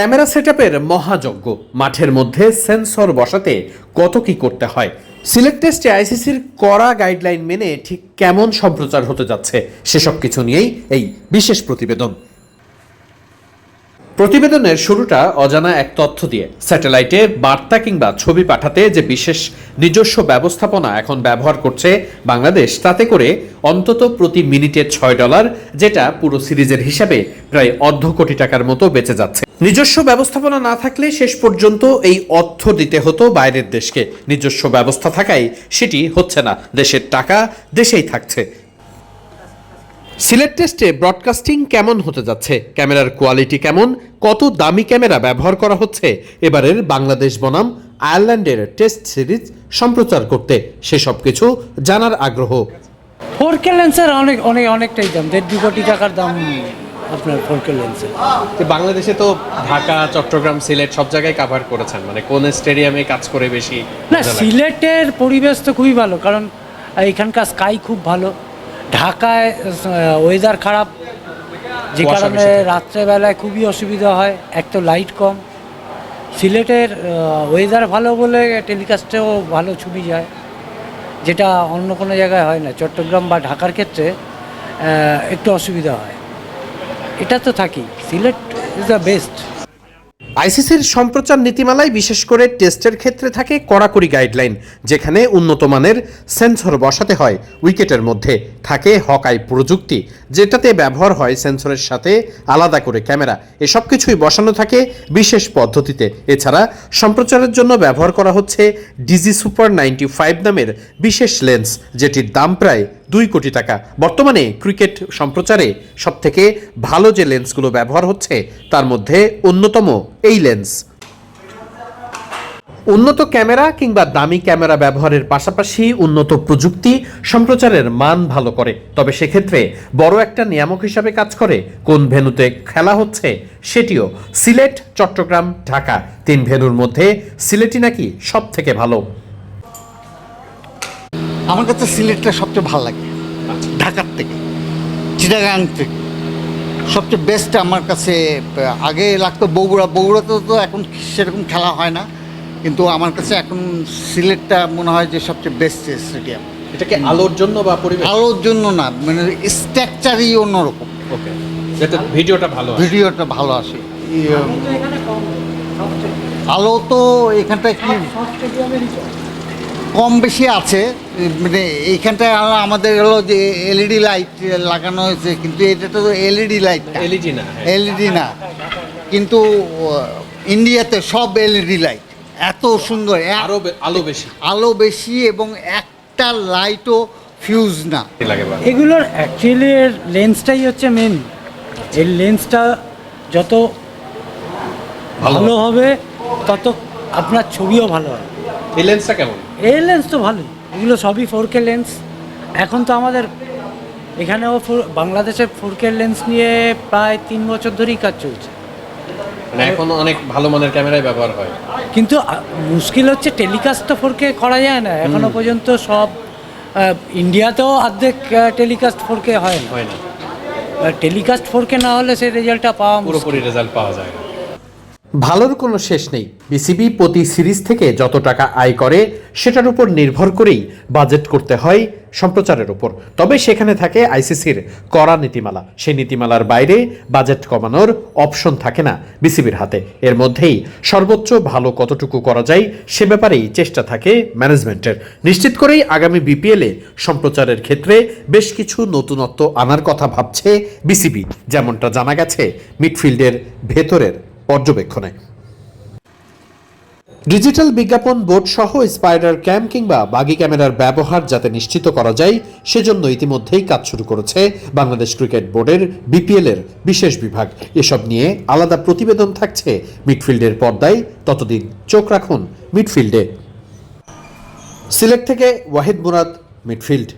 Camera সেটআপের মহাযজ্ঞ। মাঠের মধ্যে sensor বসাতে কত কি করতে হয়? সিলেট টেস্টে আইসিসির কড়া গাইডলাইন মেনে ঠিক কেমন সম্প্রচার হতে যাচ্ছে, সেসব কিছু নিয়েই এই বিশেষ প্রতিবেদন। প্রতিবেদনের শুরুটা অজানা এক তথ্য দিয়ে। স্যাটেলাইটে বার্তা কিংবা ছবি পাঠাতে যে বিশেষ নিজস্ব ব্যবস্থাপনা এখন ব্যবহার করছে বাংলাদেশ, তাতে করে অন্তত প্রতি মিনিটে ছয় ডলার, যেটা পুরো সিরিজের হিসাবে প্রায় অর্ধ কোটি টাকার মতো বেঁচে যাচ্ছে। নিজস্ব ব্যবস্থাপনা না থাকলে শেষ পর্যন্ত এই অর্থ দিতে হতো বাইরের দেশকে। নিজস্ব ব্যবস্থা থাকায় সেটি হচ্ছে না। দেশের টাকা দেশেই থাকছে। সিলেট টেস্টে ব্রডকাস্টিং কেমন হতে যাচ্ছে? ক্যামেরার কোয়ালিটি কেমন? কত দামি ক্যামেরা ব্যবহার করা হচ্ছে? এবারের বাংলাদেশ বনাম আয়ারল্যান্ডের টেস্ট সিরিজ সম্প্রচার করতে সেসব কিছু জানার আগ্রহ। ফোর কে লেন্সের অনেক অনেক, অনেকটাই দাম। দেড় দু কোটি টাকার দাম। আপনার ফোর কে লেন্সের বাংলাদেশে তো ঢাকা চট্টগ্রাম সিলেট সব জায়গায় কাভার করেছেন। মানে কোন স্টেডিয়ামে কাজ করে বেশি না সিলেটের পরিবেশ তো খুবই ভালো কারণ এখানকার স্কাই খুব ভালো। ঢাকায় ওয়েদার খারাপ যে কারণে রাত্রেবেলায় খুবই অসুবিধা হয় এক তো লাইট কম। সিলেটের ওয়েদার ভালো বলে টেলিকাস্টেও ভালো ছবি যায় যেটা অন্য কোনো জায়গায় হয় না। চট্টগ্রাম বা ঢাকার ক্ষেত্রে একটু অসুবিধা হয়। এটা তো থাকি। সিলেট ইজ দ্য বেস্ট আইসিসির সম্প্রচার নীতিমালায় বিশেষ করে টেস্টের ক্ষেত্রে থাকে কড়াকড়ি গাইডলাইন, যেখানে উন্নত মানের সেন্সর বসাতে হয়। উইকেটের মধ্যে থাকে হকাই প্রযুক্তি, যেটাতে ব্যবহার হয় সেন্সরের সাথে আলাদা করে ক্যামেরা। এসব কিছুই বসানো থাকে বিশেষ পদ্ধতিতে। এছাড়া সম্প্রচারের জন্য ব্যবহার করা হচ্ছে ডিজি সুপার নাইনটি ফাইভ নামের বিশেষ লেন্স, যেটির দাম প্রায় দুই কোটি টাকা। বর্তমানে ক্রিকেট সম্প্রচারে সবথেকে ভালো যে লেন্সগুলো ব্যবহার হচ্ছে, তার মধ্যে অন্যতম এই লেন্স। উন্নত ক্যামেরা কিংবা দামি ক্যামেরা ব্যবহারের পাশাপাশি উন্নত প্রযুক্তি সম্প্রচারের মান ভালো করে। তবে সেক্ষেত্রে বড় একটা নিয়ামক হিসাবে কাজ করে, কোন ভেন্যুতে খেলা হচ্ছে সেটিও। সিলেট, চট্টগ্রাম, ঢাকা, তিন ভেন্যুর মধ্যে সিলেটই নাকি সব থেকে ভালো। আমার কাছে সিলেটটা সবচেয়ে ভালো লাগে। ঢাকার থেকে চিটাগাং থেকে। সবচেয়ে বেস্ট আমার কাছে আগে লাগতো বগুড়া। বগুড়াতে তো এখন সেরকম খেলা হয় না কিন্তু আমার কাছে এখন সিলেটটা মনে হয় যে সবচেয়ে বেস্ট স্টেডিয়াম এটাকে আলোর জন্য বা পরিবেশ? আলোর জন্য না মানে স্ট্রাকচারই অন্যরকম। ওকে যাতে ভিডিওটা ভালো ভিডিওটা ভালো আসে। আলো তো এখানটায় কি কম বেশি আছে মানে এইখানটায় আমাদের হলো যে এলইডি লাইট লাগানো হয়েছে কিন্তু এটা তো এলইডি লাইট এলইডি না এলইডি না। কিন্তু ইন্ডিয়াতে সব এলইডি লাইট। এত সুন্দর আরও আলো বেশি। আলো বেশি এবং একটা লাইটও ফিউজ না। এগুলোর অ্যাকচুয়ালি এর লেন্সটাই হচ্ছে মেন এই লেন্সটা যত ভালো। হবে তত আপনার ছবিও ভালো হবে। এই লেন্সটা কেমন? এই লেন্স তো ভালোই। এগুলো সবই ফোর কে লেন্স এখন তো আমাদের এখানেও বাংলাদেশের ফোর কে লেন্স নিয়ে প্রায় তিন বছর ধরেই কাজ চলছে। মানে এখন অনেক ভালো মানের ক্যামেরাই ব্যবহার হয়। কিন্তু মুশকিল হচ্ছে টেলিকাস্ট তো ফোর কে করা যায় না। এখনও পর্যন্ত সব ইন্ডিয়াতেও অর্ধেক টেলিকাস্ট ফোর কে হয় না। হয় না। টেলিকাস্ট ফোর কে না হলে সেই রেজাল্টটা পাওয়া। পুরোপুরি রেজাল্ট পাওয়া যায় না। ভালোর কোনো শেষ নেই। বিসিবি প্রতি সিরিজ থেকে যত টাকা আয় করে, সেটার উপর নির্ভর করেই বাজেট করতে হয় সম্প্রচারের উপর। তবে সেখানে থাকে আইসিসির কড়া নীতিমালা। সেই নীতিমালার বাইরে বাজেট কমানোর অপশন থাকে না বিসিবির হাতে। এর মধ্যেই সর্বোচ্চ ভালো কতটুকু করা যায়, সে ব্যাপারেই চেষ্টা থাকে ম্যানেজমেন্টের। নিশ্চিত করেই আগামী বিপিএলে সম্প্রচারের ক্ষেত্রে বেশ কিছু নতুনত্ব আনার কথা ভাবছে বিসিবি। যেমনটা জানা গেছে, মিডফিল্ডের ভেতরের পর্যবেক্ষণে। ডিজিটাল বিজ্ঞাপন বোর্ড সহ স্পাইডার ক্যাম কিংবা বাগি ক্যামেরার ব্যবহার যাতে নিশ্চিত করা যায়, সেজন্য ইতিমধ্যেই কাজ শুরু করেছে বাংলাদেশ ক্রিকেট বোর্ডের বিপিএল এর বিশেষ বিভাগ। এসব নিয়ে আলাদা প্রতিবেদন থাকছে মিডফিল্ডের পর্দায়। ততদিন চোখ রাখুন মিডফিল্ডে। সিলেট থেকে ওয়াহিদ মুরাদ, মিডফিল্ড।